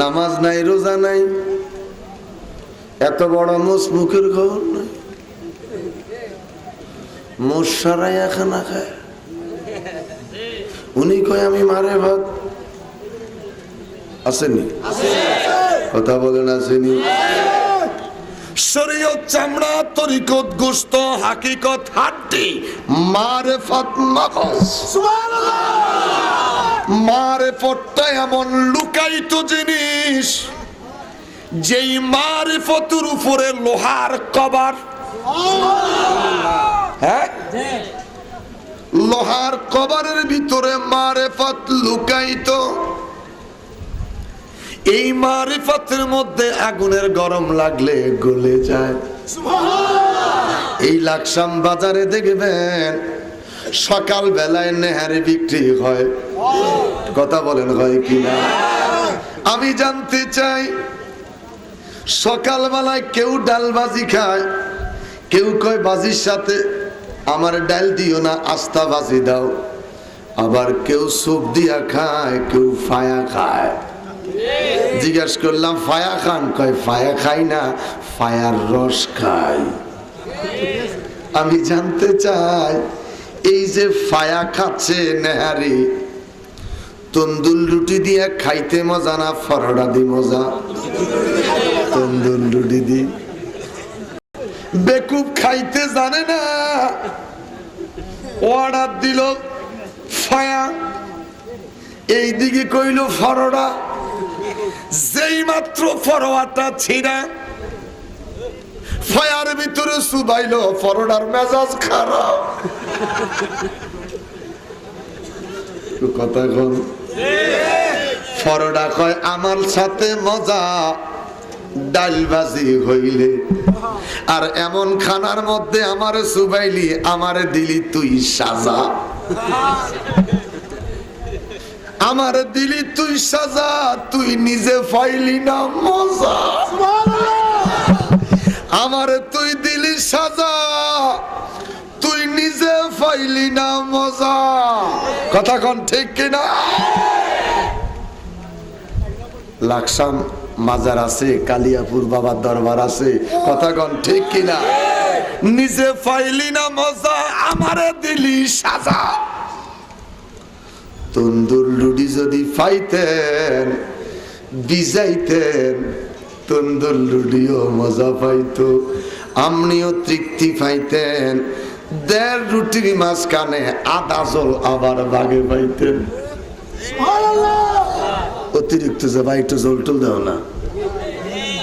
নামাজ নাই রোজা নাই। এত বড় মোষ মুখের খবর নাই। মোষ সারাই খানা খায়। উনি কয়, আমি মারে ভাত। আসেনি কথা বলেন আসেনি হাকিকত হাড্ডি মারে ফাত মাগজ মারে ফটটা এমন লুকায়িত জিনিস, যেই মারিফতের উপরে লোহার কবার হ্যাঁ? লোহার কবারের ভিতরে মারেফত লুকায়িত। এই মারিফতের মধ্যে আগুনের গরম লাগলে গলে যায়। এই লাকসাম বাজারে দেখবেন সকাল বেলায় নেহারি বিক্রি হয়। কথা বলেন হয় কিনা? আমি জানতে চাই, সকালবেলায় কেউ ডাল বাজি খায়? কেউ কয় বাজির সাথে আমার ডাল দিও না, আস্তা বাজি দাও। আবার কেউ সুপ দিয়া খায়, কেউ ফায়া খায়। জিজ্ঞাসা করলাম, ফায়া খান? কয়, ফায়া খাই না, ফায়ার রস খাই। আমি জানতে চাই, এই যে ফায়া খাচ্ছে নেহারি তন্দুল রুটি দিয়ে খাইতে মজা না, ফরড়া দি মজা। তন্দুল রুটি দি। বেকুব খাইতে জানে না। অর্ডার দিল ফায়া। এই দিকে কইল ফরড়া। যেই মাত্র ফরোয়াটা ছিঁড়া, ফায়ার ভিতরে সুবাইল ফরোডার মেজাজ খারাপ। কথা কন। ফরোডা কয় আমার সাথে মজা ডালবাজি হইলে। আর এমন খানার মধ্যে আমার সুবাইলি আমার দিলি তুই সাজা। আমার দিলি তুই সাজা তুই নিজে ফাইলি না মজা। আমার তুই দিলি সাজা ফাইলি না মজা। কথা কন ঠিক কিনা? লাকসাম মাজার আছে, কালিয়াপুর বাবার দরবার আছে। কথা কন ঠিক কিনা? নিজে ফাইলি না মজা, আমারে দিলি সাজা। তন্দুর লুডি যদি পাইতেন বিজাইতেন, তন্দুর লুডিও মজা পাইতো, আমনিও তৃপ্তি পাইতেন। দেড় রুটির মাঝখানে আদা জল আবার বাগে পাইতেন অতিরিক্ত যে ভাই একটু জল টল দাও না।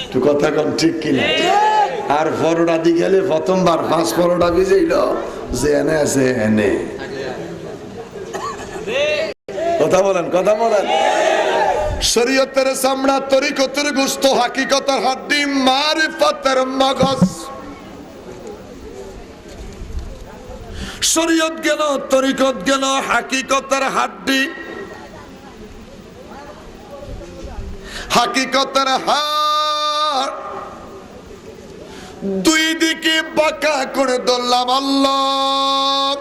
একটু কথা কম ঠিক কিনা? আর পরোটা দি গেলে প্রথমবার পাঁচ পরোটা ভিজাইল। যে এনে আছে এনে। কথা বলেন কথা বলেন। শরীয়তের সামনা তরিকতের গুস্ত হাকিকতের হাড্ডি মারিফতের মগজ। শরীয়ত গেল, তরিকত গেল, হাকিকতের হাড্ডি। হাকিকতের হাড় দুই দিকে বাঁকা করে ধরলাম আল্লাহ।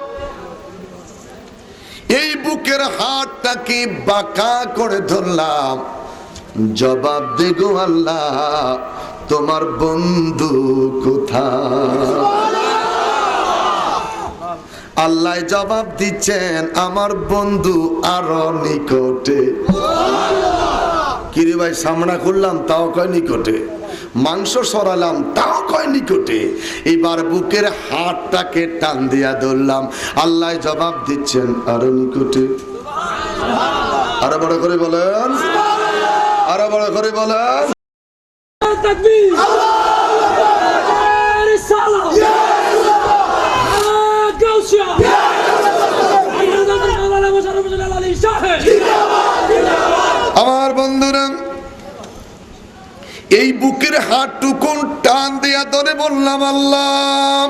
এই বুকের হাটটাকে বাঁকা করে ধরলাম। জবাব দেগো আল্লাহ, তোমার বন্ধু কোথায়? আল্লাহ জবাব দিচ্ছেন আমার বন্ধু আরও নিকটে কিরে ভাই সামনা করলাম তাও কয় নিকটে মাংস সরালাম তাও কয় নিকটে এবার বুকের হাটটাকে টান দিয়া ধরলাম আল্লাহ জবাব দিচ্ছেন আরও নিকটে আরও বড় করে বলেন আরও বড় করে বলেন এই বুকের হাটটুকুন টান দিয়া ধরে বললাম আল্লাহ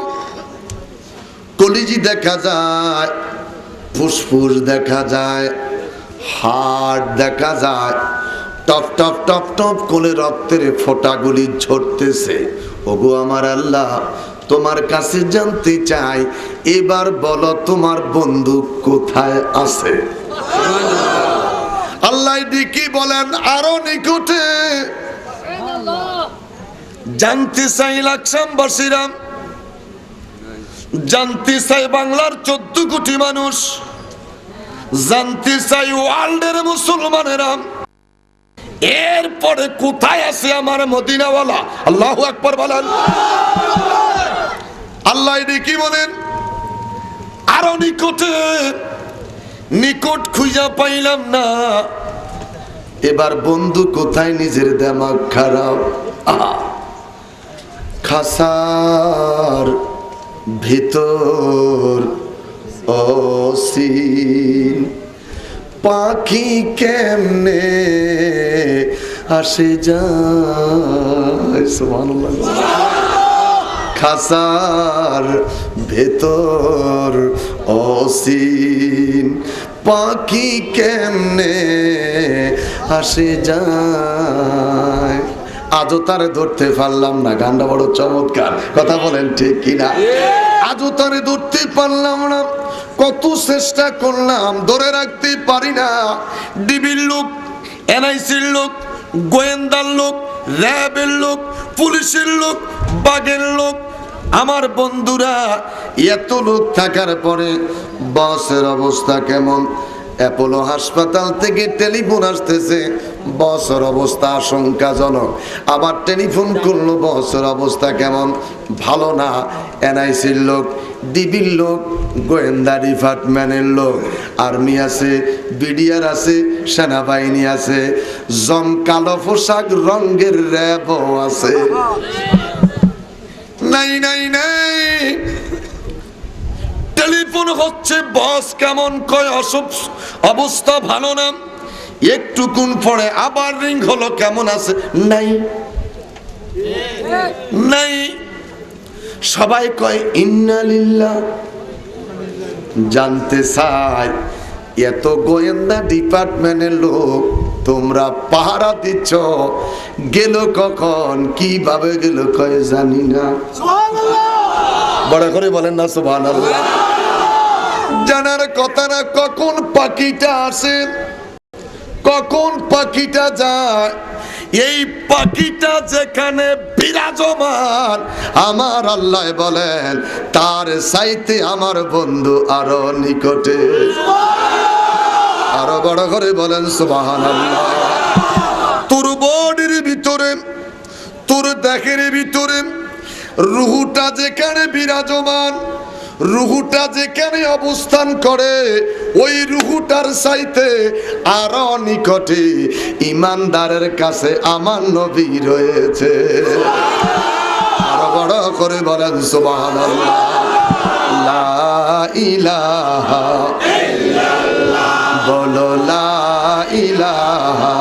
কলিজি দেখা যায় ফুসফুস দেখা যায় হাড় দেখা যায় টপ টপ টপ টপ করে রক্তের ফোঁটাগুলি ঝরতেছে। ওগো আমার আল্লাহ তোমার কাছে জানতে চাই এবার বলো তোমার বন্ধু কোথায় আছে? আল্লাহ কি বলেন আরও নিকটে জানতে চাই লাকসামবাসীরাম। জানতে চাই বাংলার চোদ্দ কোটি মানুষ। জানতে চাই ওয়ার্ল্ডের মুসলমানেরা এরপরে কোথায় আছে আমার মদিনাওয়ালা? আল্লাহ আকবর বলেন। আল্লাহ কি বলেন? আরও নিকটে, নিকট খুঁজা পাইলাম না। এবার বন্ধু কোথায়? নিজের দেমাগ খারাপ। খাসার ভিতর অসীন পাখি কেমনে আসে যায়? খাসার ভেতর অসীন পাখি কেমনে আসে যায়? আজও তারে ধরতে পারলাম না। গানটা বড় চমৎকার। কথা বলেন ঠিক কিনা? আজও তারে ধরতে পারলাম না। কত চেষ্টা করলাম, ধরে রাখতে পারি না। ডিবির লোক, এনআইসির লোক, গোয়েন্দার লোক, র্যাবের লোক, পুলিশের লোক, বাগের লোক, আমার বন্ধুরা, এত লোক থাকার পরে বসের অবস্থা কেমন? অ্যাপোলো হাসপাতাল থেকে টেলিফোন আসতেছে। বসের অবস্থা আশঙ্কাজনক। আবার টেলিফোন করল বসের অবস্থা কেমন? ভালো না। এনআইসির লোক, ডিবির লোক, গোয়েন্দা ডিপার্টমেন্টের লোক, আর্মি আছে, বিডিআর আছে, সেনাবাহিনী আছে জম কালো পোশাক রঙের র্যাবও আছে। নাই নাই নাই। টেলিফোন হচ্ছে, বস কেমন কয় অসুখ অবস্থা ভালো না। একটুকুন পরে আবার রিং হলো কেমন আছে? নাই। নাই। সবাই কয় ইন্নালিল্লাহ জানতে চাই এত গোয়েন্দা ডিপার্টমেন্টের লোক তোমরা পাহারা দিচ্ছ। গেল কখন কীভাবে গেল কয় জানি না। বড় করে বলেন না সুবহান জানার কথা না কখন পাখিটা আসে? কখন পাখিটা যায়? এই পাখিটা যেখানে বিরাজমান, আমার আল্লাহ বলেন, তার সাইতে আমার বন্ধু আরও নিকটে। আরও বড় করে বলেন সুবাহান তোর বডির ভিতরে, তোর দেখের ভিতরে রুহুটা যেখানে বিরাজমান, রুহুটা যেখানে অবস্থান করে ওই রুহুটার চাইতে আরও নিকটে ইমানদারের কাছে আমার নবী রয়েছে। আরও বড় করে বলেন লা ইলাহা বলো, লা ইলাহা